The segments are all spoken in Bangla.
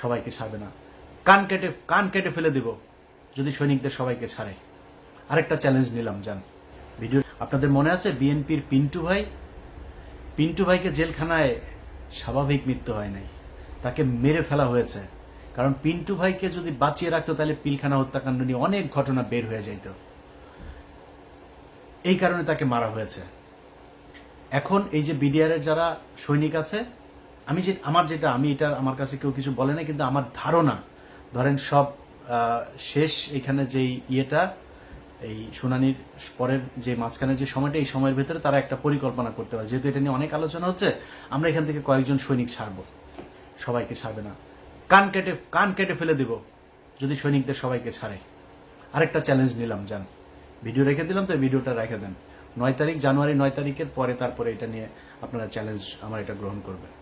সবাইকে ছাড়বে না। কান কেটে কান কেটে ফেলে দেব, যদি সৈনিকদের সবাইকে ছাড়ে। আরেকটা চ্যালেঞ্জ নিলাম যান ভিডিও আপনাদের মনে আছে বিএনপির পিন্টু ভাই? পিন্টু ভাইকে জেলখানায় স্বাভাবিক মৃত্যু হয় নাই। তাকে মেরে ফেলা হয়েছে। কারণ পিন্টু ভাইকে যদি বাঁচিয়ে রাখতো, তাহলে পিলখানা হত্যাকাণ্ড নিয়ে অনেক ঘটনা বের হয়ে যাইত। এই কারণে তাকে মারা হয়েছে। এখন এই যে বিডিআরের যারা সৈনিক আছে আমি যে আমার যেটা, আমি এটা আমার কাছে কেউ কিছু বলে না কিন্তু আমার ধারণা, ধরেন সব শেষ এখানে যেই ইয়েটা, এই শুনানির পরের যে মাঝখানে যে সময়টা, এই সময়ের ভেতরে তারা একটা পরিকল্পনা করতে পারে। যেহেতু এটা নিয়ে অনেক আলোচনা হচ্ছে, আমরা এখান থেকে কয়েকজন সৈনিক ছাড়বো। সবাইকে ছাড়বে না। কান কেটে কান কেটে ফেলে দেব, যদি সৈনিকদের সবাইকে ছাড়ে। আরেকটা চ্যালেঞ্জ নিলাম যান ভিডিও রেখে দিলাম, তো ভিডিওটা রেখে দেন। নয় তারিখ, জানুয়ারি নয় তারিখের পরে তারপরে এটা নিয়ে আপনারা চ্যালেঞ্জ আমার এটা গ্রহণ করবেন।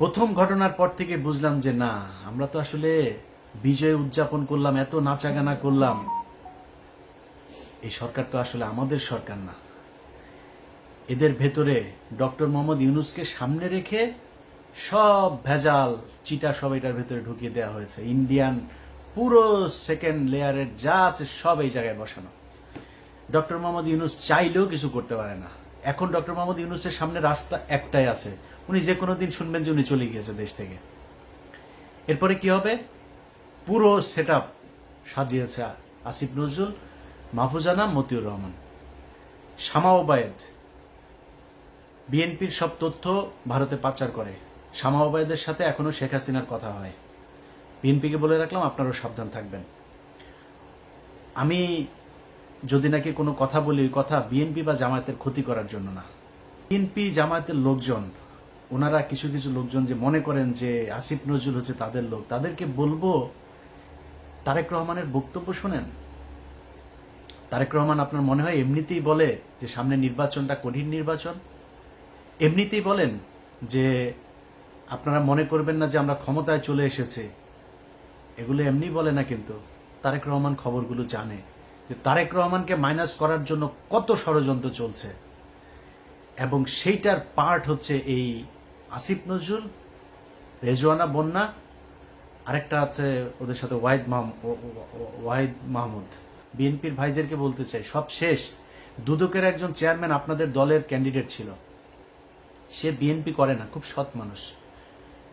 প্রথম ঘটনার পর থেকে বুঝলাম যে না, আমরা তো আসলে বিজয় উদযাপন করলাম, এত নাচাগানা করলাম। এই সরকার তো আসলে আমাদের সরকার না। এদের ভেতরে ডক্টর মোহাম্মদ ইউনুসকে সামনে রেখে সব ভেজাল, চিটা সব এটার ভেতরে ঢুকিয়ে দেওয়া হয়েছে। ইন্ডিয়ান পুরো সেকেন্ড লেয়ারের যা আছে সব এই জায়গায় বসানো। ডক্টর মোহাম্মদ ইউনুস চাইলেও কিছু করতে পারে না। এখন ডক্টর মোহাম্মদ ইউনুসের সামনে রাস্তা একটাই আছে। উনি যে কোনো দিন শুনবেন যে উনি চলে গিয়েছে দেশ থেকে। এরপরে কি হবে? পুরো সেট সাজিয়েছে আসিফ নজরুল মাহফুজানা মতিউর রহমান। শামা ওবায়েদ, বিএনপির সব তথ্য ভারতে পাচার করে। শামা ওবায়েদের সাথে এখনও শেখ হাসিনার কথা হয়। বিএনপিকে বলে রাখলাম আপনারও সাবধান থাকবেন। আমি যদি নাকি কোনো কথা বলি, ওই কথা বিএনপি বা জামায়াতের ক্ষতি করার জন্য না। বিএনপি জামায়াতের লোকজন, ওনারা কিছু কিছু লোকজন যে মনে করেন যে আসিফ নজরুল হচ্ছে তাদের লোক, তাদেরকে বলব, তারেক রহমানের বক্তব্য শোনেন। তারেক রহমান আপনার মনে হয় এমনিতেই বলে যে সামনে নির্বাচনটা কঠিন নির্বাচন? এমনিতেই বলেন যে আপনারা মনে করবেন না যে আমরা ক্ষমতায় চলে এসেছে। এগুলো এমনি বলে না কিন্তু, তারেক রহমান খবরগুলো জানে। যে তারেক রহমানকে মাইনাস করার জন্য কত ষড়যন্ত্র চলছে। এবং সেইটার পার্ট হচ্ছে এই আসিফ নজরুল, রেজওয়ানা বন্যা আরেকটা আছে ওদের সাথে ওয়াহিদ ওয়াহিদ মাহমুদ। বিএনপির ভাইদেরকে বলতে চাই, সব শেষ। দুদকের একজন চেয়ারম্যান আপনাদের দলের ক্যান্ডিডেট ছিল। সে বিএনপি করে না, খুব সৎ মানুষ।